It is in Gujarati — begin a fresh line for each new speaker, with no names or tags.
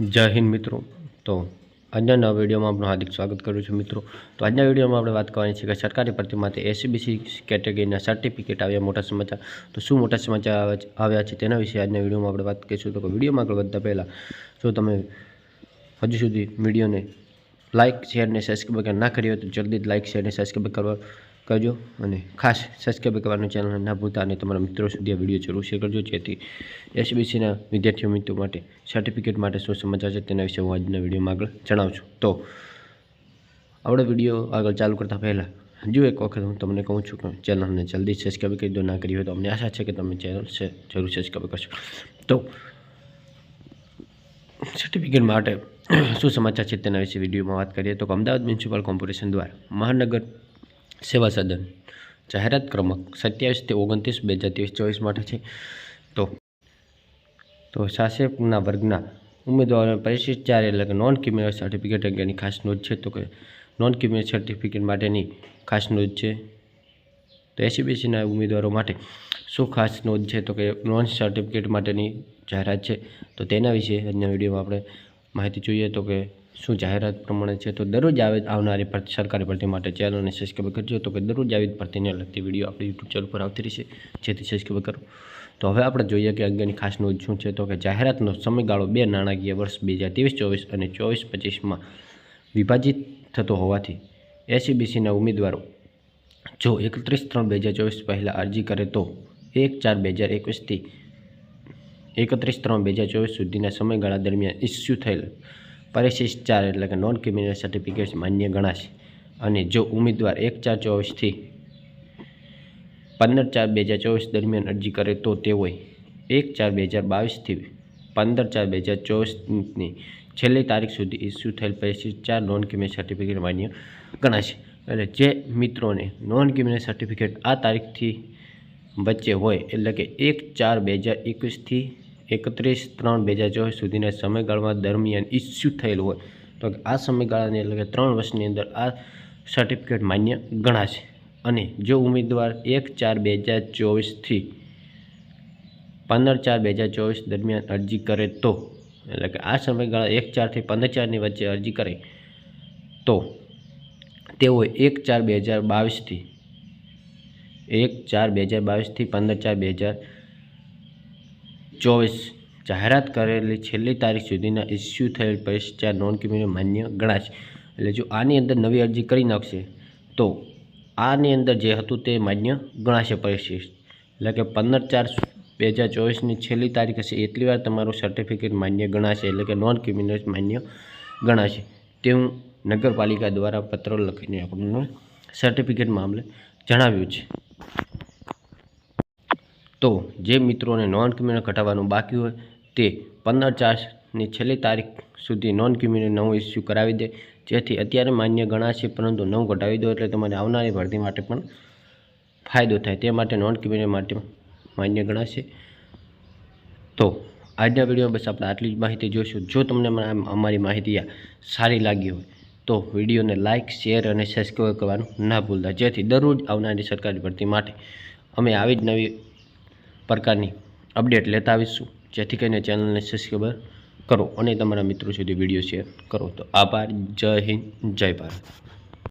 જય હિન્દ મિત્રો. તો આજના નવા વિડીયોમાં આપનું હાર્દિક સ્વાગત કરું છું મિત્રો. તો આજના વિડીયોમાં આપણે વાત કરવાની છે કે સરકારી ભરતીમાંથી એસીબીસી કેટેગરીના સર્ટિફિકેટ આવ્યા મોટા સમાચાર. તો શું મોટા સમાચાર આવે- આવ્યા છે તેના વિશે આજના વિડીયોમાં આપણે વાત કરીશું. તો વિડીયોમાં આગળ વધતા પહેલાં જો તમે હજુ સુધી વિડીયોને લાઇક શેર અને સબસ્ક્રાઈબ ના કરી હોય તો જલ્દી જ લાઇક શેર અને સબસ્ક્રાઈબ કરવા કરજો અને ખાસ સબસ્ક્રાઈબ કરવાનું ચેનલને ના ભૂલતા અને તમારા મિત્રો સુધી આ વીડિયો જરૂર શેર કરજો, જેથી એસબીસીના વિદ્યાર્થીઓ મિત્રો માટે સર્ટિફિકેટ માટે શું સમાચાર છે તેના વિશે હું આજના વિડીયોમાં આગળ જણાવું છું તો, આવડો વીડિયો આગળ ચાલુ કરતાં પહેલાં, હજુ એક વખત હું તમને કહું છું કે ચેનલને જલ્દી સબસ્ક્રાઈબ કરી દો, ના કરી હોય તો અમને આશા છે કે તમે ચેનલ જરૂર સબસ્ક્રાઈબ કરશો. તો સર્ટિફિકેટ માટે શું સમાચાર છે તેના વિશે વિડીયોમાં વાત કરીએ તો અમદાવાદ મ્યુનિસિપલ કોર્પોરેશન દ્વારા મહાનગર સેવા સદન, જાહેરાત ક્રમાંક સત્યાવીસથી ઓગણત્રીસ બે હજાર ત્રેવીસ ચોવીસ માટે છે. તો તો શાસકના વર્ગના ઉમેદવારોને પરિશિષ્ટ ચાર એટલે કે નોન ક્રિમિનલ સર્ટિફિકેટ અંગેની ખાસ નોંધ છે, તો કે નોન ક્રિમિનલ સર્ટિફિકેટ માટેની ખાસ નોંધ છે. તો એસીબીસીના ઉમેદવારો માટે શું ખાસ નોંધ છે, તો કે નોન સર્ટિફિકેટ માટેની જાહેરાત છે. તો તેના વિશે આજના વિડીયોમાં આપણે માહિતી જોઈએ, તો કે શું જાહેરાત પ્રમાણે છે, તો દરરોજ આવે, આવનારી સરકારી ભરતી માટે ચેનલને સબસ્ક્રાઈબ કરજો. તો કે દરરોજ આવી ભરતીને લગતી વીડિયો આપણી યુટ્યુબ ચેનલ પર આવતી રહેશે. જેથી સબસ્ક્રાઈબ કરો. તો હવે આપણે જોઈએ કે અંગેની ખાસ નોંધ શું છે, તો કે જાહેરાતનો સમયગાળો બે નાણાકીય વર્ષ, બે હજાર ત્રેવીસ, ચોવીસ અને ચોવીસ પચીસમાં વિભાજિત થતો હોવાથી એસીબીસીના ઉમેદવારો જો એકત્રીસ ત્રણ બે હજાર ચોવીસ પહેલાં અરજી કરે તો એક ચાર બે હજાર એકવીસથી એકત્રીસ ત્રણ બે હજાર ચોવીસ સુધીના સમયગાળા દરમિયાન ઇસ્યુ થયેલ પરિશિષ્ટ ચાર એટલે કે નોન ક્રિમિનલ સર્ટિફિકેટ માન્ય ગણાશે. અને જો ઉમેદવાર એક ચાર ચોવીસથી પંદર ચાર બે હજાર ચોવીસ દરમિયાન અરજી કરે તો તેઓએ એક ચાર બે હજાર બાવીસથી પંદર ચાર બે હજાર ચોવીસની છેલ્લી તારીખ સુધી ઇસ્યુ થયેલ પરિશિષ્ટ ચાર નોન ક્રિમિનલ સર્ટિફિકેટ માન્ય ગણાશે. એટલે જે મિત્રોને નોન ક્રિમિનલ સર્ટિફિકેટ આ તારીખથી વચ્ચે હોય એટલે કે એક ચાર બે હજાર એકવીસથી એકત્રીસ ત્રણ બે હજાર ચોવીસ સુધીના સમયગાળામાં દરમિયાન ઇસ્યુ થયેલ હોય તો આ સમયગાળાની એટલે કે ત્રણ વર્ષની અંદર આ સર્ટિફિકેટ માન્ય ગણાશે. અને જો ઉમેદવાર એક ચાર બે હજાર ચોવીસથી પંદર ચાર બે હજાર ચોવીસ દરમિયાન અરજી કરે તો, એટલે કે આ સમયગાળા એક ચારથી પંદર ચારની વચ્ચે અરજી કરે તો તેઓએ એક ચાર બે હજાર બાવીસથી એક ચાર બે હજાર બાવીસથી પંદર ચાર બે હજાર ચોવીસ જાહેરાત કરેલી છેલ્લી તારીખ સુધીના ઇસ્યુ થયેલ પરીક્ષા નોન ક્રિમિનલ માન્ય ગણાશે. એટલે જો આની અંદર નવી અરજી કરી નાખશે, તો આની અંદર જે હતું તે માન્ય ગણાશે પરિશિષ્ટ એટલે કે પંદર ચાર બે હજાર ચોવીસની છેલ્લી તારીખ હશે, એટલી વાર તમારું સર્ટિફિકેટ માન્ય ગણાશે, એટલે કે નોન ક્રિમિનલ માન્ય ગણાશે. તેવું નગરપાલિકા દ્વારા પત્ર લખીને આપણને સર્ટિફિકેટ મામલે જણાવ્યું છે. તો જે મિત્રોને નોન ક્રિમિનલ ઘટાડવાનું બાકી હોય તે પંદર ચારની છેલ્લી તારીખ સુધી નોન ક્રિમિનલ નવું ઇસ્યુ કરાવી દે. જેથી અત્યારે માન્ય ગણાશે, પરંતુ નવું ઘટાવી દો એટલે તમારે આવનારી ભરતી માટે પણ ફાયદો થાય. તે માટે નોન ક્રિમિનલ માટે માન્ય ગણાશે. તો આજના વિડીયોમાં બસ આપણે આટલી જ માહિતી જોઈશું. જો તમને અમારા- માહિતી સારી લાગી હોય, તો વિડીયોને લાઇક શેર અને સબસ્ક્રાઈબ કરવાનું ના ભૂલતા. જેથી દરરોજ આવનારી સરકારી ભરતી માટે અમે આવી જ નવી પ્રકારની અપડેટ લેતા આવીશું. જેથી કરીને ચેનલને સબસ્ક્રાઈબર કરો અને તમારા મિત્રો સુધી વીડિયો શેર કરો. તો આભાર. જય હિન્દ. જય ભારત.